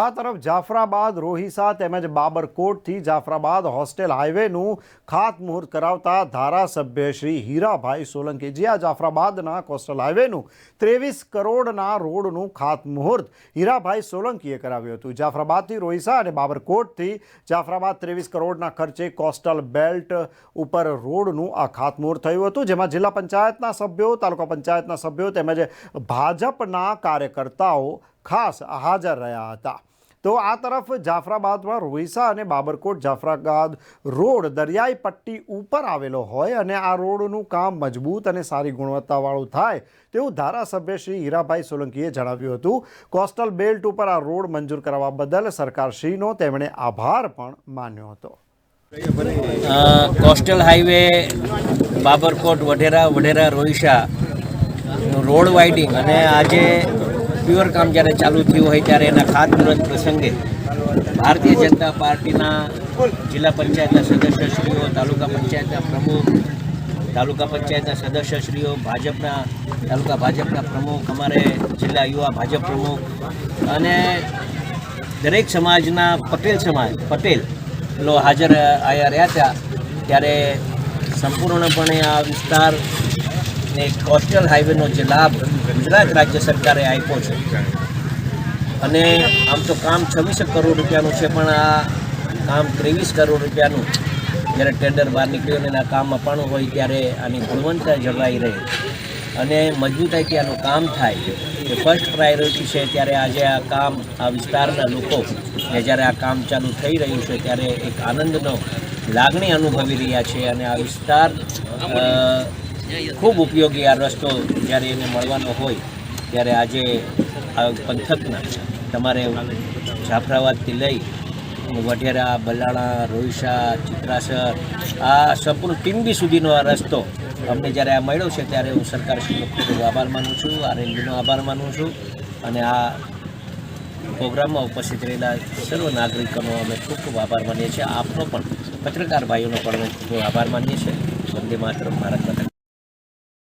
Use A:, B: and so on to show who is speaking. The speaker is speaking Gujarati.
A: આ તરફ જાફરાબાદ રોહિસા તેમજ બાબરકોટથી જાફરાબાદ હોસ્ટેલ હાઈવેનું ખાતમુહૂર્ત કરાવતા ધારાસભ્ય શ્રી હીરાભાઈ સોલંકીજી આ જાફરાબાદના કોસ્ટલ હાઈવેનું ત્રેવીસ કરોડના રોડનું ખાતમુહૂર્ત હીરાભાઈ સોલંકીએ કરાવ્યું હતું. જાફરાબાદથી રોહિસા અને બાબરકોટથી જાફરાબાદ ત્રેવીસ કરોડના ખર્ચે કોસ્ટલ બેલ્ટ ઉપર રોડનું આ ખાતમુહૂર્ત થયું હતું, જેમાં જિલ્લા પંચાયતના સભ્યો, તાલુકા પંચાયતના સભ્યો તેમજ ભાજપના કાર્યકર્તાઓ ખાસ હાજર રહ્યા હતા. તો આ તરફ જાફરાબાદમાં રોહિસા અને બાબરકોટ જાફરાબાદ રોડ દરિયાઈ પટ્ટી ઉપર આવેલો હોય અને આ રોડનું કામ મજબૂત અને સારી ગુણવત્તાવાળું થાય તેવું ધારાસભ્ય શ્રી હીરાભાઈ સોલંકીએ જણાવ્યું હતું. કોસ્ટલ બેલ્ટ ઉપર આ રોડ મંજૂર કરવા બદલ સરકારશ્રીનો તેમણે આભાર પણ માન્યો હતો.
B: Coastal highway, Babarkot, Vadhera Vadhera Rohisa road widening અને આજે પ્યોર કામ જ્યારે ચાલુ થયું હોય ત્યારે એના ખાતમુહૂર્ત પ્રસંગે ભારતીય જનતા પાર્ટીના જિલ્લા પંચાયતના સદસ્યશ્રીઓ, તાલુકા પંચાયતના પ્રમુખ, તાલુકા પંચાયતના સદસ્યશ્રીઓ, ભાજપના, તાલુકા ભાજપના પ્રમુખ, અમારે જિલ્લા યુવા ભાજપ પ્રમુખ અને દરેક સમાજના પટેલ સમાજ, પટેલ લો હાજર આયા રહ્યા હતા ત્યારે સંપૂર્ણપણે આ વિસ્તાર ને કોસ્ટલ હાઈવેનો જે લાભ ગુજરાત રાજ્ય સરકારે આપ્યો છે. અને આમ તો કામ છવ્વીસ કરોડ રૂપિયાનું છે, પણ આ કામ ત્રેવીસ કરોડ રૂપિયાનું જ્યારે ટેન્ડર બહાર નીકળ્યું અને આ કામ અપાણું હોય ત્યારે આની ગુણવત્તા જળવાઈ રહે. અને મજબૂતાઈથી આનું કામ થાય. એ ફર્સ્ટ પ્રાયોરિટી છે, ત્યારે આજે આ કામ આ વિસ્તારના લોકો ને જ્યારે આ કામ ચાલુ થઈ રહ્યું છે, ત્યારે એક આનંદનો લાગણી અનુભવી રહ્યા છે અને આ વિસ્તાર ખૂબ ઉપયોગી આ રસ્તો જ્યારે એને મળવાનો હોય, ત્યારે આજે આ પંથકના તમારે જાફરાબાદથી લઈ વઢેરા, બલાણા રોઈશા ચિત્રાસર, આ સંપૂર્ણ ટીમબી સુધીનો આ રસ્તો અમને જ્યારે આ મળ્યો છે, ત્યારે હું સરકારશ્રીનો ખૂબ આભાર માનું છું આ રેલવેનો આભાર માનું છું અને આ પ્રોગ્રામમાં ઉપસ્થિત રહેલા સર્વ નાગરિકોનો અમે ખૂબ ખૂબ આભાર માનીએ છીએ. આપનો પણ પત્રકાર ભાઈઓનો પણ અમે ખૂબ આભાર માનીએ છીએ. વંદે માત્ર ભારત